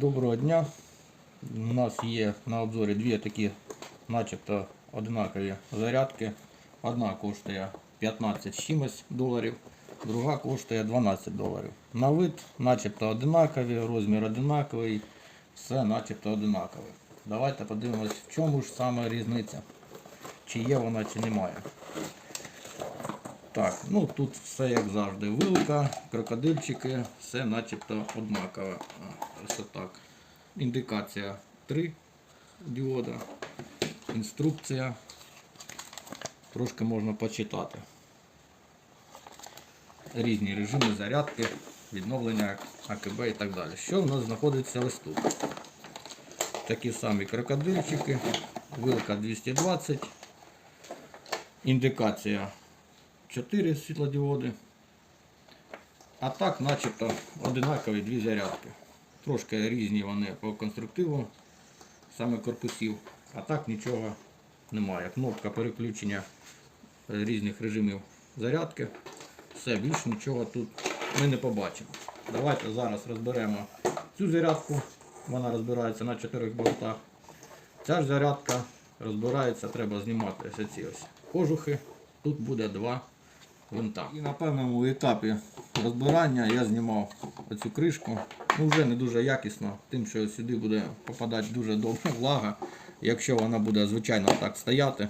Доброго дня. У нас є на обзорі дві такі начебто однакові зарядки. Одна коштує 15 з чимось доларів, друга коштує 12 доларів. На вид начебто однакові, розмір однаковий, все начебто однакове. Давайте подивимось, в чому ж саме різниця. Чи є вона, чи немає. Так, ну тут все як завжди. Вилка, крокодильчики, все начебто однакове. Ось отак. Індикація 3 діода. Інструкція. Трошки можна почитати. Різні режими зарядки, відновлення АКБ і так далі. Що в нас знаходиться ось тут? Такі самі крокодильчики, вилка 220, індикація 4 світлодіоди. А так начебто одинакові дві зарядки. Трошки різні вони по конструктиву, саме корпусів, а так нічого немає. Кнопка переключення е, різних режимів зарядки. Все, більше нічого тут ми не побачимо. Давайте зараз розберемо цю зарядку. Вона розбирається на чотирьох болтах. Ця ж зарядка розбирається, треба знімати ось ці ось кожухи. Тут буде два винта. І на певному етапі розбирання я знімав оцю кришку. Ну вже не дуже якісно, тим, що сюди буде попадати дуже добра влага. Якщо вона буде звичайно так стояти,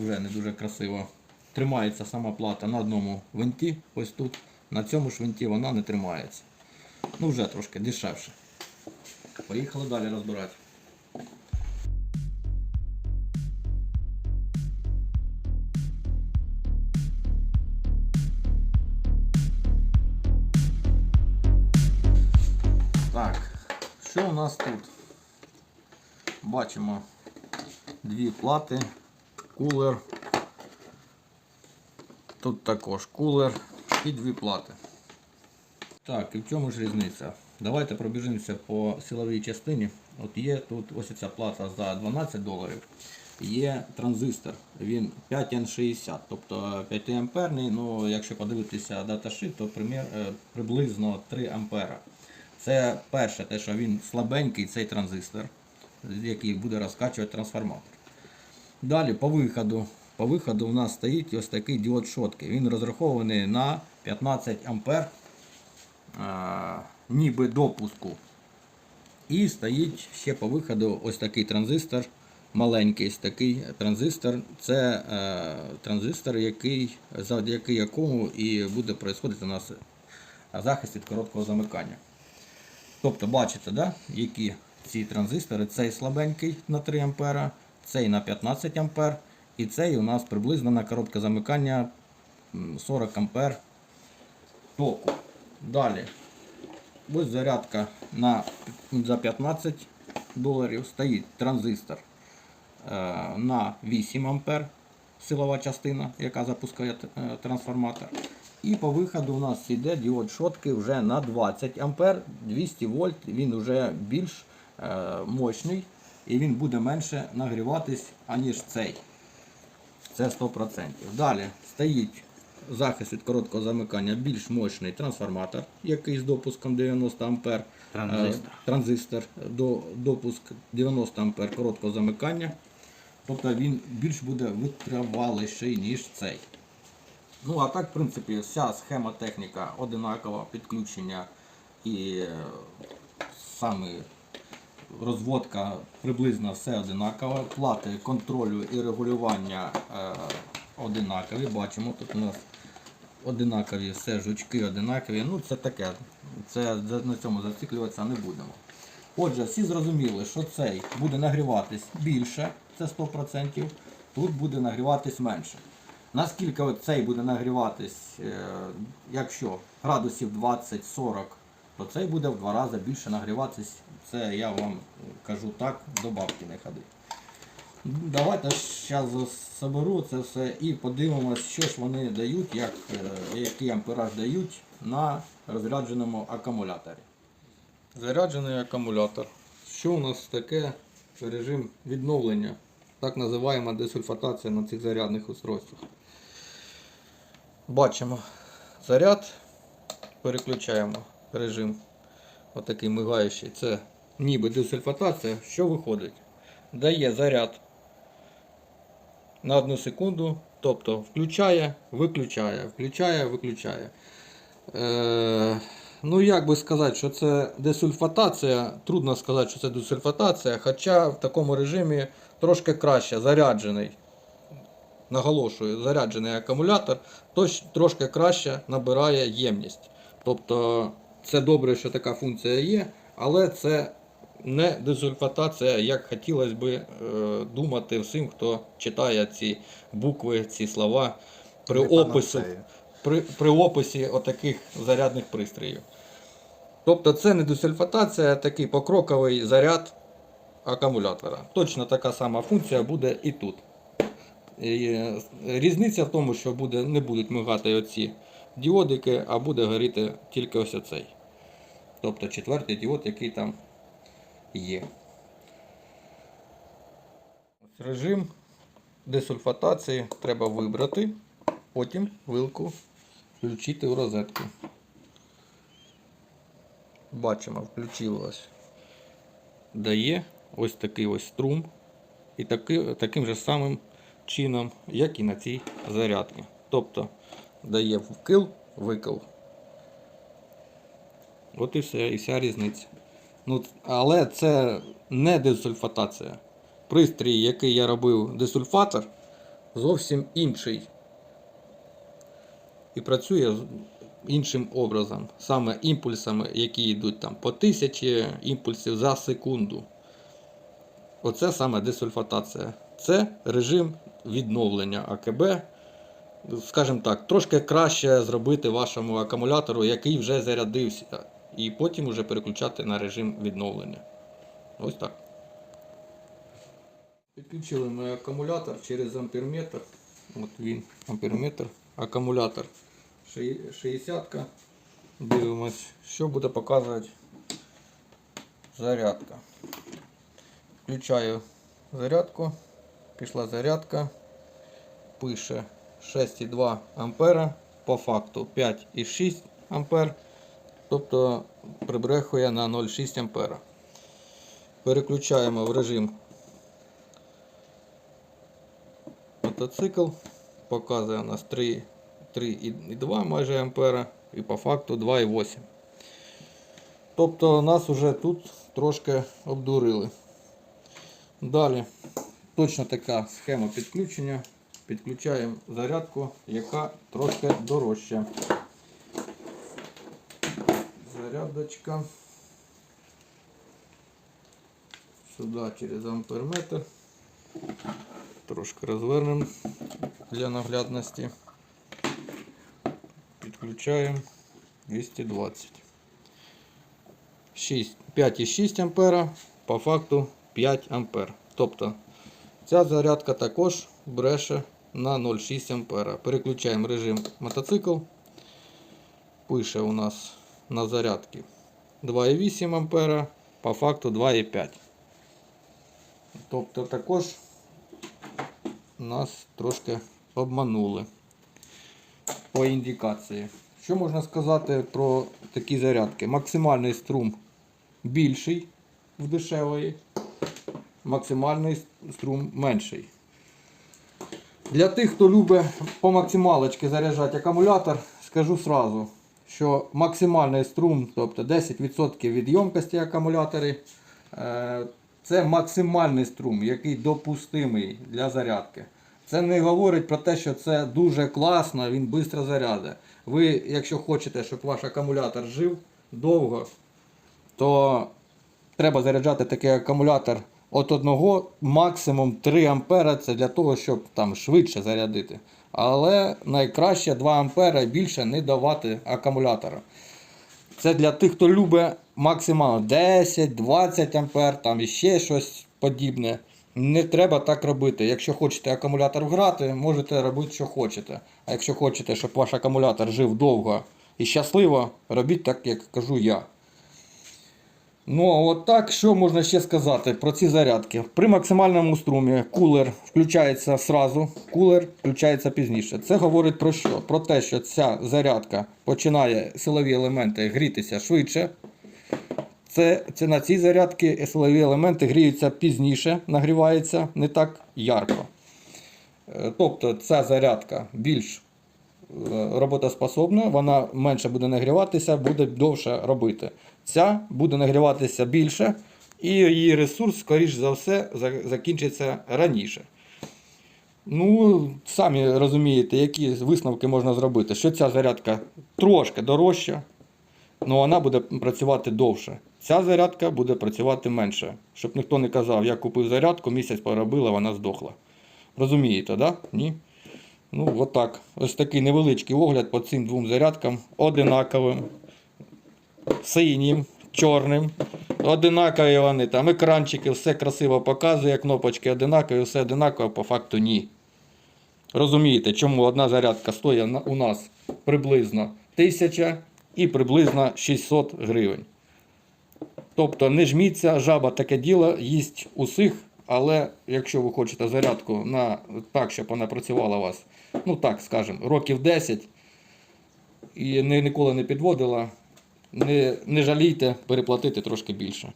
вже не дуже красиво. Тримається сама плата на одному винті, ось тут. На цьому ж винті вона не тримається. Ну вже трошки дешевше. Поїхали далі розбирати. Що у нас тут? Бачимо дві плати, кулер. Тут також кулер і дві плати. Так, і в чому ж різниця? Давайте пробіжимося по силовій частині. От є тут ось ця плата за 12 доларів. Є транзистор, він 5N60, тобто 5 амперний, ну якщо подивитися даташит, то примір, е, приблизно 3 ампера. Це перше, те, що він слабенький, цей транзистор, який буде розкачувати трансформатор. Далі по виходу. По виходу у нас стоїть ось такий діод шотки. Він розрахований на 15 ампер, а, ніби допуску. І стоїть ще по виходу ось такий транзистор. Маленький такий транзистор. Це е, транзистор, який, завдяки якому і буде происходити у нас захист від короткого замикання. Тобто, бачите, да, які ці транзистори, цей слабенький на 3 А, цей на 15 А, і цей у нас приблизно на коротке замикання 40 А току. Далі. Ось зарядка на, за 15 доларів стоїть транзистор е, на 8 А силова частина, яка запускає е, трансформатор. І по виходу у нас йде діод шотки вже на 20 А, 200 вольт, він вже більш е, мощний і він буде менше нагріватись, аніж цей. Це 100%. Далі стоїть захист від короткого замикання більш мощний трансформатор, який з допуском 90 А. Транзистор. Е, Транзистор до допуск 90 А короткого замикання. Тобто він більш буде витриваліший, ніж цей. Ну, а так, в принципі, вся схема техніка одинакова, підключення і е, саме розводка приблизно все одинаково. Плати контролю і регулювання е, одинакові. Бачимо, тут у нас одинакові все, жучки одинакові. Ну, це таке. Це на цьому зациклюватися не будемо. Отже, всі зрозуміли, що цей буде нагріватись більше, це 100%, тут буде нагріватись менше. Наскільки цей буде нагріватись, е, якщо градусів 20-40, то цей буде в два рази більше нагріватись. Це я вам кажу так, до бабки не ходи. Давайте зараз соберу це все і подивимось, що ж вони дають, як, е, який ампераж дають на розрядженому акумуляторі. Заряджений акумулятор. Що у нас таке режим відновлення? Так називаємо десульфатація на цих зарядних устройствах. Бачимо заряд, переключаємо режим отакий мигаючий, це ніби десульфатація. Що виходить? Дає заряд на одну секунду, тобто включає, виключає, включає, виключає. Е, ну, як би сказати, що це десульфатація, трудно сказати, що це десульфатація, хоча в такому режимі трошки краще заряджений. Наголошую, заряджений акумулятор точ- трошки краще набирає ємність. Тобто це добре, що така функція є, але це не дезульфатація, як хотілося би е, думати всім, хто читає ці букви, ці слова при Не опису, при, при описі отаких зарядних пристроїв. Тобто це не десульфатація, а такий покроковий заряд акумулятора. Точно така сама функція буде і тут. Е, Різниця в тому, що буде, не будуть мигати оці діодики, а буде горіти тільки ось оцей. Тобто четвертий діод, який там є. Ось Режим десульфатації треба вибрати, потім вилку включити в розетку. Бачимо, включилось. Дає ось такий ось струм. І таки, таким же самим чином, як і на цій зарядці. Тобто дає вкил, викил. От і все, і вся різниця. Ну, але це не десульфатація. Пристрій, який я робив десульфатор, зовсім інший. І працює іншим образом. Саме імпульсами, які йдуть там по тисячі імпульсів за секунду. Оце саме десульфатація. Це режим відновлення АКБ. Скажімо так, трошки краще зробити вашому акумулятору, який вже зарядився, і потім вже переключати на режим відновлення. Ось так. Підключили ми акумулятор через амперметр. От він, амперметр, акумулятор 60. -ка. Дивимось, що буде показувати зарядка. Включаю зарядку. Пішла зарядка. Пише 6,2 ампера. По факту 5,6 ампер. Тобто прибрехує на 0,6 ампера. Переключаємо в режим мотоцикл. Показує у нас 3,2 майже ампера. І по факту 2,8. Тобто нас вже тут трошки обдурили. Далі точно така схема підключення. Підключаємо зарядку, яка трошки дорожча. Зарядочка. Сюди через амперметр. Трошки розвернемо для наглядності. Підключаємо 220. 5,6 ампера, по факту 5 ампер. Тобто ця зарядка також бреше на 0,6 ампера. Переключаємо режим мотоцикл. Пише у нас на зарядці 2,8 ампера, по факту 2,5. Тобто також нас трошки обманули по індикації. Що можна сказати про такі зарядки? Максимальний струм більший в дешевої, максимальний струм менший. Для тих, хто любить по максималочці заряджати акумулятор, скажу сразу, що максимальний струм, тобто 10% від ємкості акумулятори, е, це максимальний струм, який допустимий для зарядки. Це не говорить про те, що це дуже класно, він швидко заряде. Ви, якщо хочете, щоб ваш акумулятор жив довго, то треба заряджати такий акумулятор від 1 максимум 3 ампера. Це для того, щоб там швидше зарядити. Але найкраще 2 ампера більше не давати акумулятора. Це для тих, хто любить максимально 10-20 ампер, там іще щось подібне. Не треба так робити. Якщо хочете акумулятор вграти, можете робити, що хочете. А якщо хочете, щоб ваш акумулятор жив довго і щасливо, робіть так, як кажу я. Ну, а от так, що можна ще сказати про ці зарядки? При максимальному струмі кулер включається сразу, кулер включається пізніше. Це говорить про що? Про те, що ця зарядка починає силові елементи грітися швидше. Це, це на цій зарядці силові елементи гріються пізніше, нагріваються не так ярко. Е, Тобто ця зарядка більш роботоспособна, вона менше буде нагріватися, буде довше робити. Ця буде нагріватися більше, і її ресурс, скоріш за все, закінчиться раніше. Ну, самі розумієте, які висновки можна зробити, що ця зарядка трошки дорожча, але вона буде працювати довше. Ця зарядка буде працювати менше. Щоб ніхто не казав, я купив зарядку, місяць поробила, вона здохла. Розумієте? Да? Ні? Ну, отак. Ось такий невеличкий огляд по цим двом зарядкам. Одинаковим, синім, чорним. Одинакові вони там, екранчики, все красиво показує, кнопочки одинакові, все одинаково, по факту ні. Розумієте, чому одна зарядка стоїть у нас приблизно 1000 і приблизно 600 гривень. Тобто не жміться, жаба таке діло, їсть усіх, але якщо ви хочете зарядку на так, щоб вона працювала у вас, ну так скажемо, років 10 і не, ніколи не підводила, не, не жалійте переплатити трошки більше.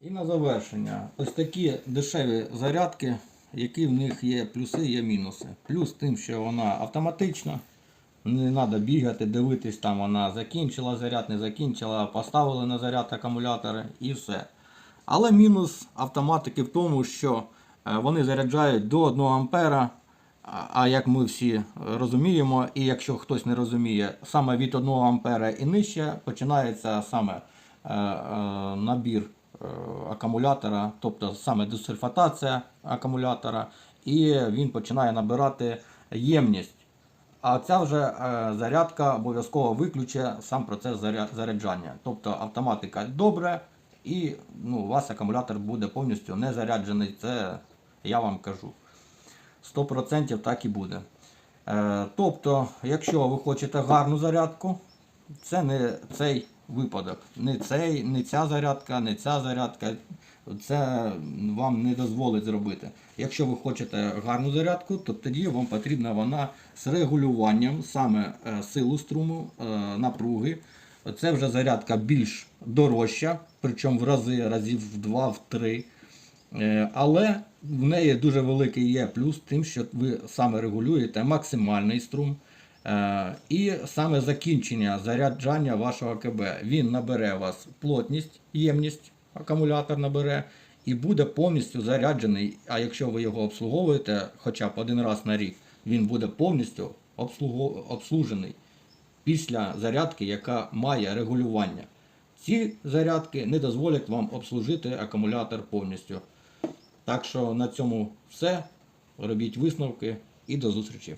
І на завершення, ось такі дешеві зарядки, які в них є плюси, є мінуси. Плюс тим, що вона автоматична, не треба бігати, дивитись, там вона закінчила заряд, не закінчила, поставили на заряд акумулятори і все. Але мінус автоматики в тому, що е, вони заряджають до 1 ампера, а- а як ми всі розуміємо, і якщо хтось не розуміє, саме від 1 ампера і нижче починається саме е, е, набір акумулятора, тобто саме десульфатація акумулятора, і він починає набирати ємність. А ця вже зарядка обов'язково виключить сам процес заряджання. Тобто автоматика добре, і ну, у вас акумулятор буде повністю не заряджений. Це я вам кажу. 100% так і буде. Е, тобто, якщо ви хочете гарну зарядку, це не цей випадок. Не, цей, не ця зарядка, не ця зарядка. Це вам не дозволить зробити. Якщо ви хочете гарну зарядку, то тоді вам потрібна вона з регулюванням саме е, силу струму, е, напруги. Це вже зарядка більш дорожча, причому в рази, разів в 2, в 3. Е, Але в неї дуже великий є плюс тим, що ви саме регулюєте максимальний струм е, і саме закінчення заряджання вашого КБ. Він набере у вас плотність, ємність, акумулятор набере і буде повністю заряджений. А якщо ви його обслуговуєте хоча б один раз на рік, він буде повністю обслужений після зарядки, яка має регулювання. Ці зарядки не дозволять вам обслужити акумулятор повністю. Так що на цьому все. Робіть висновки і до зустрічі.